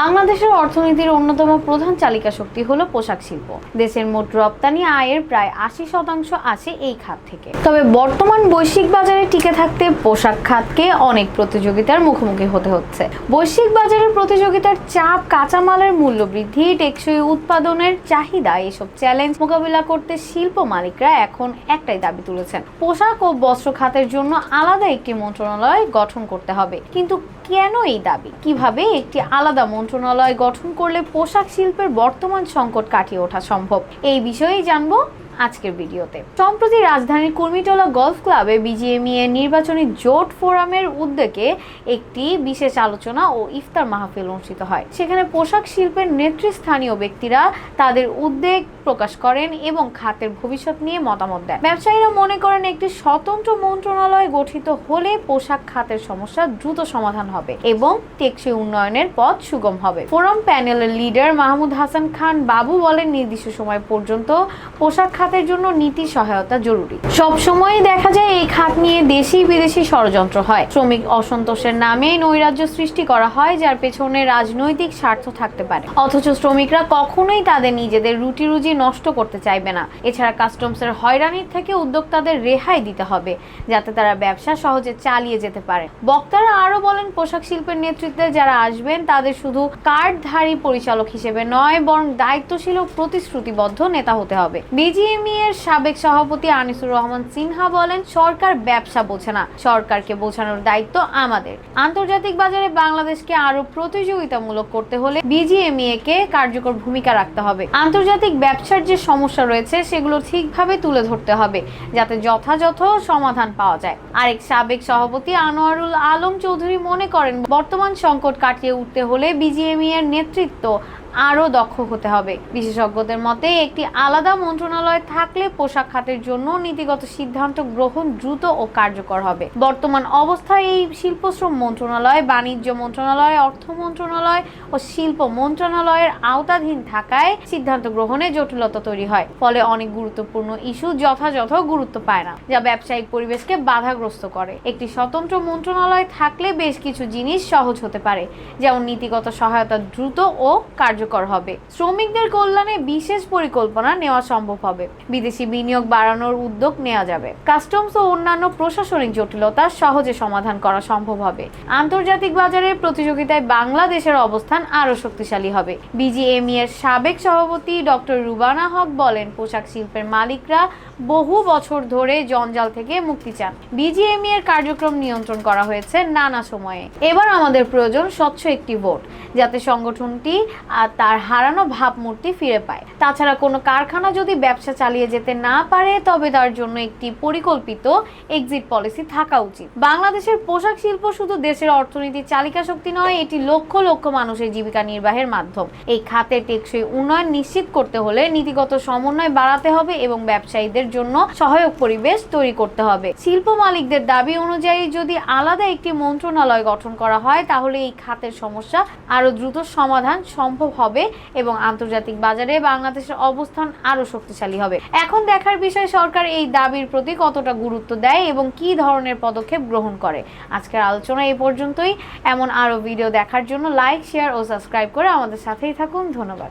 বাংলাদেশের অর্থনীতির অন্যতম প্রধান চালিকা শক্তি হলো পোশাক শিল্প। দেশের মোট রপ্তানি আয়ের প্রায় আশি শতাংশ আসে এই খাত থেকে। তবে বর্তমান বৈশ্বিক বাজারে টিকে থাকতে পোশাক খাতকে অনেক প্রতিযোগিতার মুখোমুখি হতে হচ্ছে। বৈশ্বিক বাজারের প্রতিযোগিতার চাপ কাঁচামালের মূল্য বৃদ্ধি, টেকসই উৎপাদনের চাহিদা, এসব চ্যালেঞ্জ মোকাবিলা করতে শিল্প মালিকরা এখন একটাই দাবি তুলেছেন। পোশাক ও বস্ত্র খাতের জন্য আলাদা একটি মন্ত্রণালয় গঠন করতে হবে। কিন্তু কেন এই দাবি? কীভাবে একটি আলাদা মন্ত্রণালয় গঠন করলে পোশাক শিল্পের বর্তমান সংকট কাটিয়ে ওঠা সম্ভব? এই বিষয়েই জানব আজকের ভিডিওতে। সম্প্রতি রাজধানীর কুর্মিটোলা গলফ ক্লাবে বিজিএমইএ নির্বাচনী জোট ফোরামের উদ্যোগে একটি বিশেষ আলোচনা ও ইফতার মাহফিল অনুষ্ঠিত হয়। সেখানে পোশাক শিল্পের নেতৃস্থানীয় ব্যক্তিরা তাদের উদ্বেগ প্রকাশ করেন এবং খাতের ভবিষ্যৎ নিয়ে মতামত দেন। ব্যবসায়ীরা মনে করেন, একটি স্বতন্ত্র মন্ত্রণালয় গঠিত হলে পোশাক খাতের সমস্যা দ্রুত সমাধান হবে এবং টেকসই উন্নয়নের পথ সুগম হবে। ফোরাম প্যানেলের লিডার মাহমুদ হাসান খান বাবু বলেন, নির্দিষ্ট সময় পর্যন্ত পোশাক খাতের জন্য নীতি সহায়তা জরুরি। সব সময়ই দেখা যায় এই খাত নিয়ে দেশি বিদেশি ষড়যন্ত্র হয়। শ্রমিক অসন্তোষের নামে নৈরাজ্য সৃষ্টি করা হয়, যার পেছনে রাজনৈতিক স্বার্থ থাকতে পারে। অথচ শ্রমিকরা কখনোই তাদের নিজেদের রুটি রুজি নষ্ট করতে চাইবে না। এছাড়া কাস্টমসের হয়রানির থেকে উদ্যোক্তাদের রেহাই দিতে হবে, যাতে তারা ব্যবসা সহজে চালিয়ে যেতে পারে। বক্তারা আরও বলেন, পোশাক শিল্পের নেতৃত্বে যারা আসবেন, তাদের শুধু কার্ডধারী পরিচালক হিসেবে নয়, বরং দায়িত্বশীল ও প্রতিশ্রুতিবদ্ধ নেতা হতে হবে। বিজিএমই এর সাবেক সভাপতি আনিসুর রহমান সিনহা বলেন, সরকার ব্যবসা বোঝে না, সরকারকে বোঝানোর দায়িত্ব আমাদের। আন্তর্জাতিক বাজারে বাংলাদেশকে আরও প্রতিযোগিতামূলক করতে হলে বিজিএমইএ কে কার্যকর ভূমিকা রাখতে হবে। আন্তর্জাতিক ব্যবসার যে সমস্যা রয়েছে, সেগুলো ঠিকভাবে তুলে ধরতে হবে, যাতে যথাযথ সমাধান পাওয়া যায়। আরেক সাবেক সভাপতি আনোয়ারুল আলম চৌধুরী মনে করেন, বর্তমান সংকট কাটিয়ে উঠতে হলে বিজিএমই এর নেতৃত্ব আরও দক্ষ হতে হবে। বিশেষজ্ঞদের মতে, একটি আলাদা মন্ত্রণালয় থাকলে পোশাক খাতের জন্য নীতিগত সিদ্ধান্ত গ্রহণ দ্রুত ও কার্যকর হবে। বর্তমান অবস্থায় এই শিল্পশ্রম মন্ত্রণালয়, বাণিজ্য মন্ত্রণালয়, অর্থ মন্ত্রণালয় ও শিল্প মন্ত্রণালয়ের আওতাধীন থাকায় সিদ্ধান্ত গ্রহণে জটিলতা তৈরি হয়। ফলে অনেক গুরুত্বপূর্ণ ইস্যু যথাযথ গুরুত্ব পায় না, যা ব্যবসায়িক পরিবেশকে বাধাগ্রস্ত করে। একটি স্বতন্ত্র মন্ত্রণালয় থাকলে বেশ কিছু জিনিস সহজ হতে পারে, যেমন নীতিগত সহায়তা দ্রুত ও কার্যকর হবে। শ্রমিকদের কল্যাণে বিশেষ পরিকল্পনা নেওয়া সম্ভব হবে। বিদেশি বিনিয়োগ বাড়ানোর উদ্যোগ নেওয়া যাবে। কাস্টমস ও অন্যান্য প্রশাসনিক জটিলতা সহজে সমাধান করা সম্ভব হবে। আন্তর্জাতিক বাজারে প্রতিযোগিতায় বাংলাদেশের অবস্থান আরও শক্তিশালী হবে। বিজিএমই এর সাবেক সভাপতি ডক্টর রুবানা হক বলেন, পোশাক শিল্পের মালিকরা বহু বছর ধরে জঞ্জাল থেকে মুক্তি চান। বিজিএমই এর কার্যক্রম নিয়ন্ত্রণ করা হয়েছে নানা সময়ে। এবার আমাদের প্রয়োজন স্বচ্ছ একটি ভোট, যাতে সংগঠনটি আর তার হারানো ভাবমূর্তি ফিরে পায়। তাছাড়া কোনো কারখানা যদি ব্যবসা চালিয়ে যেতে না পারে, তবে তার জন্য একটি পরিকল্পিত এক্সিট পলিসি থাকা উচিত। বাংলাদেশের পোশাক শিল্প শুধু দেশের অর্থনীতির চালিকা শক্তি নয়, এটি লক্ষ লক্ষ মানুষের জীবিকা নির্বাহের মাধ্যম। এই খাতে টেকসই উন্নয়ন নিশ্চিত করতে হলে নীতিগত সমন্বয় বাড়াতে হবে এবং ব্যবসায়ীদের জন্য সহায়ক পরিবেশ তৈরি করতে হবে। শিল্প মালিকদের দাবি অনুযায়ী যদি আলাদা একটি মন্ত্রণালয় গঠন করা হয়, তাহলে এই খাতের সমস্যা আরও দ্রুত সমাধান সম্ভব হবে। এবং আন্তর্জাতিক বাজারে বাংলাদেশের অবস্থান আরও শক্তিশালী হবে। এখন দেখার বিষয়, সরকার এই দাবির প্রতি কতটা গুরুত্ব দেয় এবং কি ধরনের পদক্ষেপ গ্রহণ করে? আজকের আলোচনা এই পর্যন্তই। এমন আরও ভিডিও দেখার জন্য লাইক, শেয়ার ও সাবস্ক্রাইব করে আমাদের সাথেই থাকুন। ধন্যবাদ।